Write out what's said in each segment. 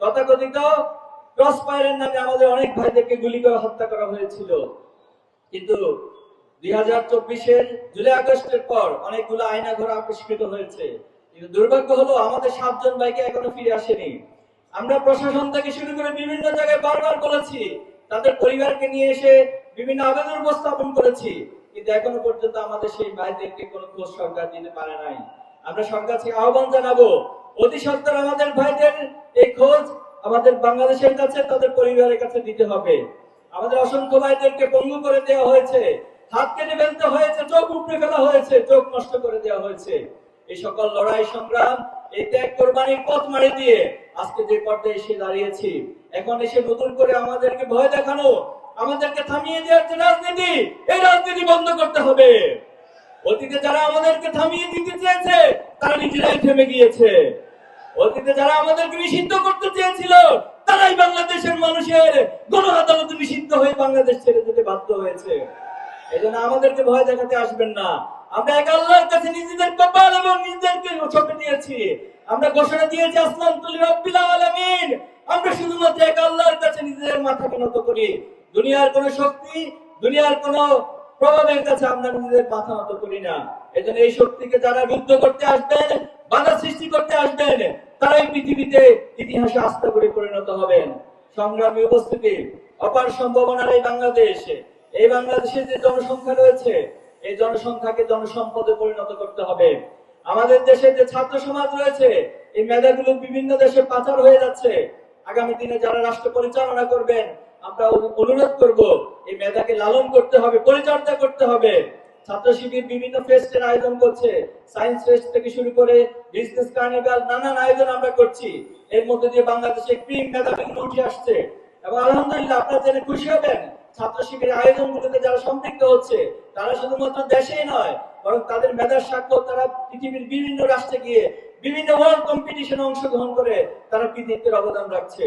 তথাকথিত ক্রস ফায়ারের নামে আমাদের অনেক ভাইদেরকে গুলি করে হত্যা করা হয়েছিল। কিন্তু দুই হাজার চব্বিশের জুলাই আগস্টের পর অনেকগুলো আইনা ঘর আবিষ্কৃত হয়েছে। কিন্তু দুর্ভাগ্য হলো আমাদের সাতজন ভাইকে এখনও ফিরে আসেনি। আমরা প্রশাসন থেকে শুরু করে বিভিন্ন জায়গায় বারবার বলেছি, তাদের পরিবারকে নিয়ে এসে বিভিন্ন আবেদন উপস্থাপন করেছি। কিন্তু এখনও পর্যন্ত আমাদের সেই ভাইদেরকে কোনো খোঁজ সরকার দিতে পারে নাই। আমরা সরকার থেকে আহ্বান জানাব অতি সত্তর আমাদের ভাইদের এই খোঁজ আমাদের বাংলাদেশের কাছে, তাদের পরিবারের কাছে দিতে হবে। আমাদের অসংখ্য ভাইদেরকে পঙ্গু করে দেওয়া হয়েছে, হাত কেটে ফেলতে হয়েছে, চোখ উপড়ে ফেলা হয়েছে, চোখ নষ্ট করে দেওয়া হয়েছে। এই সকল লড়াই সংগ্রাম, এই ত্যাগ কোরবানির পথ মারি দিয়ে আজকে যে পর্যায়ে এসে দাঁড়িয়েছি, এখন এসে নতুন করে আমাদেরকে ভয় দেখানো, আমাদেরকে থামিয়ে দেওয়ার যে রাজনীতি, এই রাজনীতি বন্ধ করতে হবে। অতীতে যারা আমাদেরকে থামিয়ে দিতে চেয়েছে, তারা নিজেরাই থেমে গিয়েছে। অতীতে যারা আমাদেরকে নিষিদ্ধ করতে চেয়েছিল, তারাই বাংলাদেশের মানুষের গণ আদালতে নিষিদ্ধ হয়ে বাংলাদেশ ছেড়ে যেতে বাধ্য হয়েছে। এই জন্য আমাদেরকে ভয় দেখাতে আসবেন না। আমরা এক আল্লাহর কাছে নিজেদের কপাল এবং নিজেদেরকে ছপে দিয়েছি আমরা ঘোষণা দিয়েছি আসলাম তুলি রব্বিল আলামিন। আমরা শুধুমাত্র এক আল্লাহর কাছে নিজেদের মাথাকে নত করি। দুনিয়ার কোন শক্তি, দুনিয়ার কোন প্রভাবের কাছে আমরা নিজেদের মাথা নত করি না। এজন্য এই শক্তিকে যারা রুদ্ধ করতে আসবেন, বাধা সৃষ্টি করতে আসবেন তারাই পৃথিবীতে ইতিহাসে আস্থা করে পরিণত হবেন। সংগ্রামী উপস্থিতি, অপার সম্ভাবনার এই বাংলাদেশ, এই বাংলাদেশে যে জনসংখ্যা রয়েছে, এই জনসংখ্যাকে জনসম্পদে পরিণত করতে হবে। আমাদের দেশে যে ছাত্র সমাজ রয়েছে, এই মেধাগুলো বিভিন্ন দেশে পাচার হয়ে যাচ্ছে। আগামী দিনে যারা রাষ্ট্র পরিচালনা করবেন, আমরা অনু- অনুরোধ করব, এই মেধাকে লালন করতে হবে, পরিচর্যা করতে হবে। ছাত্র শিবির বিভিন্ন ফেস্টের আয়োজন করছে। সায়েন্স ফেস্ট থেকে শুরু করে বিজনেস কার্নিভাল নানান আয়োজন আমরা করছি। এর মধ্যে দিয়ে বাংলাদেশে ক্রিম মেধাবীগুলো উঠে আসছে। এবং আলহামদুলিল্লাহ আপনারা জেনে খুশি হবেন ছাত্র শিবিরের আয়োজনগুলোতে যারা সম্পৃক্ত হচ্ছে, তারা শুধুমাত্র দেশেই নয়, বরং তাদের মেধার স্বাক্ষর তারা পৃথিবীর বিভিন্ন রাষ্ট্রে গিয়ে বিভিন্ন ওয়ার্ল্ড কম্পিটিশনে অংশগ্রহণ করে তারা কৃতিত্বের অবদান রাখছে।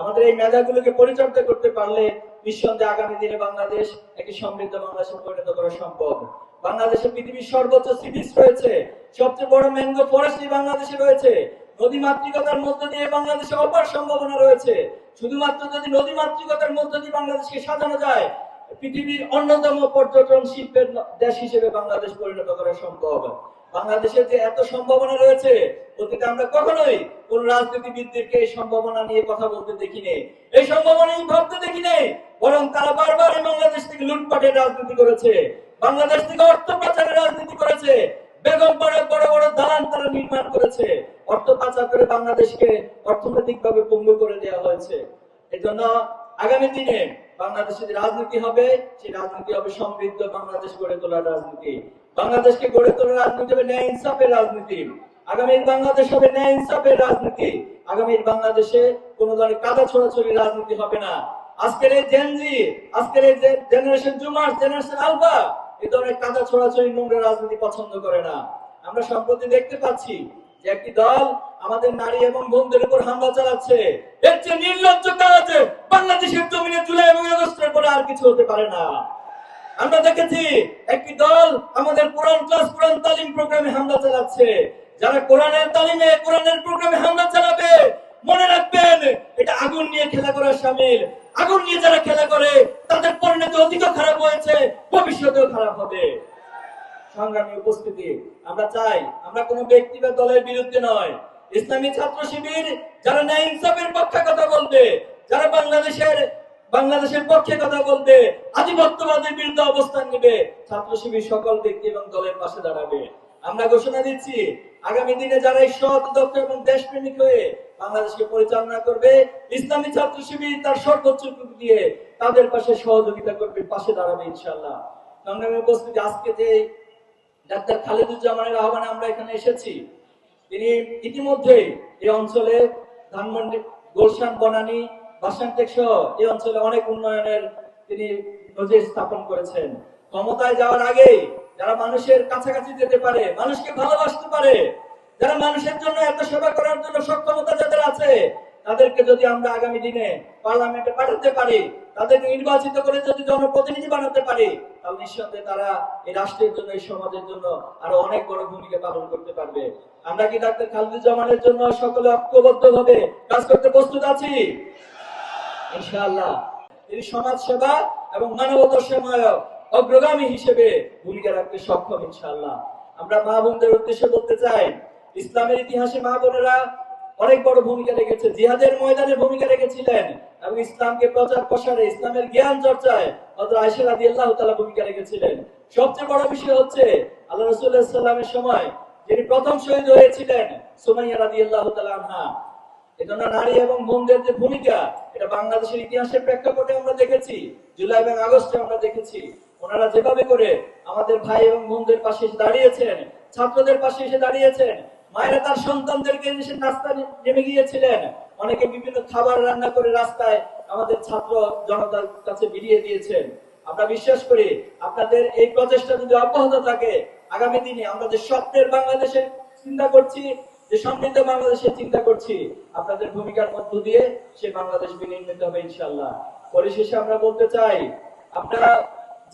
আমাদের এই মেধাগুলোকে পরিচর্যা করতে পারলে নিঃসন্দেহে আগামী দিনে বাংলাদেশ একটি সমৃদ্ধ বাংলাদেশে পরিণত করা সম্ভব। বাংলাদেশে পৃথিবীর সর্বোচ্চ সি বিচ রয়েছে, সবচেয়ে বড় ম্যাঙ্গো ফরেস্ট্রি বাংলাদেশে রয়েছে, নদী মাতৃকতার মধ্য দিয়ে বাংলাদেশে অপার সম্ভাবনা রয়েছে। শুধুমাত্র যদি নদী মাতৃকতার মধ্য দিয়ে বাংলাদেশকে সাজানো যায়, পৃথিবীর অন্যতম পর্যটন শিল্পের দেশ হিসেবে বাংলাদেশ পরিণত করা সম্ভব। বাংলাদেশের যে এত সম্ভাবনা রয়েছে অতীতে আমরা কখনোই কোন রাজনীতিবিদদেরকে এই সম্ভাবনা নিয়ে কথা বলতে দেখিনি। এই সম্ভাবনা নিয়ে ভাবতে দেখিনি, বরং তারা বারবার বাংলাদেশ থেকে লুটপাটের রাজনীতি করেছে। বাংলাদেশ থেকে অর্থ পাচারের রাজনীতি করেছে। বেগম বড় বড় বড় দালান তারা নির্মাণ করেছে। অর্থ পাচার করে বাংলাদেশকে অর্থনৈতিকভাবে পঙ্গু করে দেওয়া হয়েছে। এজন্য আগামী দিনে বাংলাদেশের রাজনীতি হবে, সেই রাজনীতি হবে সমৃদ্ধ বাংলাদেশ গড়ে তোলার রাজনীতি। বাংলাদেশকে গড়ে তোলার রাজনীতি হবে ন্যায় ইনসাফের রাজনীতি। আগামীর বাংলাদেশ হবে ন্যায় ইনসাফের রাজনীতি। আগামীর বাংলাদেশে কোন ধরনের কাদা ছড়াছড়ি রাজনীতি হবে না। আজকের এই জেনজি আজকের এই জেনারেশন জুমার জেনারেশন আলফা এই ধরনের কাদা ছড়াছড়ি নোংরা রাজনীতি পছন্দ করে না। আমরা সম্প্রতি দেখতে পাচ্ছি যে একটি দল আমাদের নারী এবং বোনদের উপর হামলা চালাচ্ছে। এর চেয়ে নির্লজ্জ কাজ বাংলাদেশের জমিনে জুলাই এবং আগস্টের পরে আর কিছু হতে পারে না। আমরা দেখেছি একটি দল আমাদের কোরআন ক্লাস, কোরআন তালিম প্রোগ্রামে হামলা চালাচ্ছে। যারা কোরআনের তালিমে কোরআনের প্রোগ্রামে হামলা চালাবে, মনে রাখবেন, এটা আগুন নিয়ে খেলা করার সামিল। আগুন নিয়ে যারা খেলা করে, তাদের পরিণতি অধিক খারাপ হয়েছে, ভবিষ্যতেও খারাপ হবে। সংগ্রামী উপস্থিতি, আমরা চাই, আমরা কোনো ব্যক্তি বা দলের বিরুদ্ধে নয়। ইসলামী ছাত্র শিবির, যারা ন্যায় ইনসাফের পক্ষে কথা বলবে, যারা বাংলাদেশের বাংলাদেশের পক্ষে কথা বলবে আধিপত্যবাদের বিরুদ্ধে অবস্থান নেবে। ছাত্র শিবির সকল ব্যক্তি এবং দলের পাশে দাঁড়াবে। আমরা ঘোষণা দিচ্ছি, আগামী দিনে যারা সৎ, দক্ষ এবং দেশপ্রেমিক হয়ে বাংলাদেশকে পরিচালনা করবে, ইসলামী ছাত্র শিবির তার সর্বোচ্চ দিয়ে তাদের পাশে সহযোগিতা করবে, পাশে দাঁড়াবে ইনশাল্লাহ সংগ্রামী উপস্থিতি আজকে যে ডাক্তার খালেদুজ্জামানের আহ্বানে আমরা এখানে এসেছি, তিনি ইতিমধ্যেই এই অঞ্চলে ধানমন্ডি, গোলশান, বনানী এই অঞ্চলে অনেক উন্নয়নের তিনি নজির স্থাপন করেছেন। ক্ষমতায় যাওয়ার আগে যারা মানুষের কাছাকাছি যেতে পারে, মানুষকে ভালোবাসতে পারে, যারা মানুষের জন্য এত সেবা করার জন্য সক্ষমতা যাদের আছে, তাদেরকে যদি আমরা আগামী দিনে পার্লামেন্টে পাঠাতে পারি, তাদেরকে নির্বাচিত করে যদি জনপ্রতিনিধি বানাতে পারি, তাহলে নিঃসন্দেহে তারা এই রাষ্ট্রের জন্য, এই সমাজের জন্য আরও অনেক বড় ভূমিকা পালন করতে পারবে। আমরা কি ডাক্তার খালিদুজ্জামানের জন্য সকলে ঐক্যবদ্ধ ভাবে কাজ করতে প্রস্তুত আছি? ইনশাআল্লাহ। তিনি সমাজ সেবা এবং মানবতা অগ্রগামী হিসেবে ভূমিকা রাখতে সক্ষম ইনশাআল্লাহ। আমরা মা বোনদের উদ্দেশ্যে বলতে চাই, ইসলামের ইতিহাসে মা বোনেরা অনেক বড় ভূমিকা রেখেছে, জিহাদের ময়দানে ভূমিকা রেখেছিলেন এবং ইসলামকে প্রচার প্রসারে, ইসলামের জ্ঞান চর্চায় তাআলা ভূমিকা রেখেছিলেন। সবচেয়ে বড় বিষয় হচ্ছে, আল্লাহ রাসূলুল্লাহ সময় যিনি প্রথম শহীদ হয়েছিলেন, সুমাইয়া রাদিয়াল্লাহু তাআলা আনহা এজন্য নারী এবং যে ভূমিকা, এটা বাংলাদেশের ইতিহাসের প্রেক্ষাপটে আমরা দেখেছি। জুলাই এবং আগস্টে আমরা দেখেছি। ওনারা যেভাবে করে আমাদের ভাই এবং পাশে এসে দাঁড়িয়েছেন, ছাত্রদের পাশে এসে দাঁড়িয়েছেন, মায়েরা তার সন্তানদেরকে এসে নেমে গিয়েছিলেন। অনেকে বিভিন্ন খাবার রান্না করে রাস্তায় আমাদের ছাত্র জনতার কাছে বিলিয়ে দিয়েছেন। আমরা বিশ্বাস করি আপনাদের এই প্রচেষ্টা যদি অব্যাহত থাকে, আগামী দিনে আমরা যে স্বপ্নের বাংলাদেশের চিন্তা করছি যে সমৃদ্ধ বাংলাদেশের চিন্তা করছি, আপনাদের ভূমিকার মধ্য দিয়ে সে বাংলাদেশ বিনির্মিত হবে ইনশাল্লাহ পরিশেষে আমরা বলতে চাই, আপনারা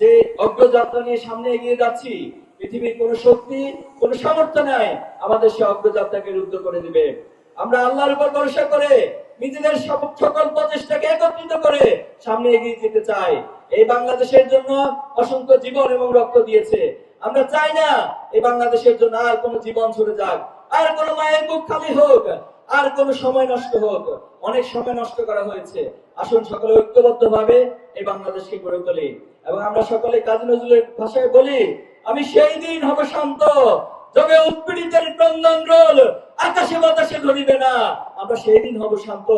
যে অগ্রযাত্রা নিয়ে সামনে এগিয়ে যাচ্ছি, পৃথিবীর কোন শক্তি, কোন সামর্থ্য নাই, আমাদের সে অগ্রযাত্রাকে রুদ্ধ করে দিবে। আমরা আল্লাহর উপর ভরসা করে নিজেদের সকল প্রচেষ্টাকে একত্রিত করে সামনে এগিয়ে যেতে চাই। এই বাংলাদেশের জন্য অসংখ্য জীবন এবং রক্ত দিয়েছে। আমরা চাই না, এই বাংলাদেশের জন্য আর কোনো জীবন ছুটে যাক। আর কোনো মায়ের বুক খালি হোক, আর কোনো সময় নষ্ট হোক, অনেক সময় নষ্ট করা হয়েছে। আসুন সকলে ঐক্যবদ্ধ ভাবে এই বাংলাদেশকে গড়ে তুলি। এবং আমরা সকলে কাজী নজরুলের ভাষায় বলি, আমি সেই দিন হব শান্ত, যবে উৎপীড়িতের ক্রন্দন রোল, আকাশে বাতাসে ধরিবে না। আমরা সেই দিন হব শান্ত।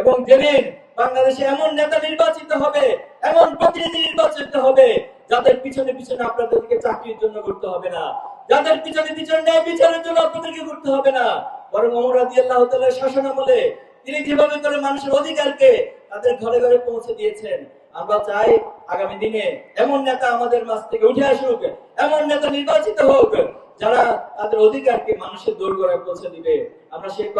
এবং যেদিন বাংলাদেশে এমন নেতা নির্বাচিত হবে, এমন প্রতিনিধি নির্বাচিত হবে যাদের পিছনে পিছনে আপনাদেরকে চাকরির জন্য করতে হবে না। যাদের পিছনে পিছনে ন্যায় বিচারের জন্য আপনাদেরকে করতে হবে না। বরং অমর রাজি আল্লাহ শাসন আমলে তিনি যেভাবে করে মানুষের অধিকারকে তাদের ঘরে ঘরে পৌঁছে দিয়েছেন, আমরা চাই আগামী দিনে এমন নেতা আমাদের মাঝ থেকে উঠে আসুক, এমন নেতা নির্বাচিত হোক, যারা তাদের অধিকারকে মানুষের দোরগোড়ায় পৌঁছে দিবে। আমরা সেই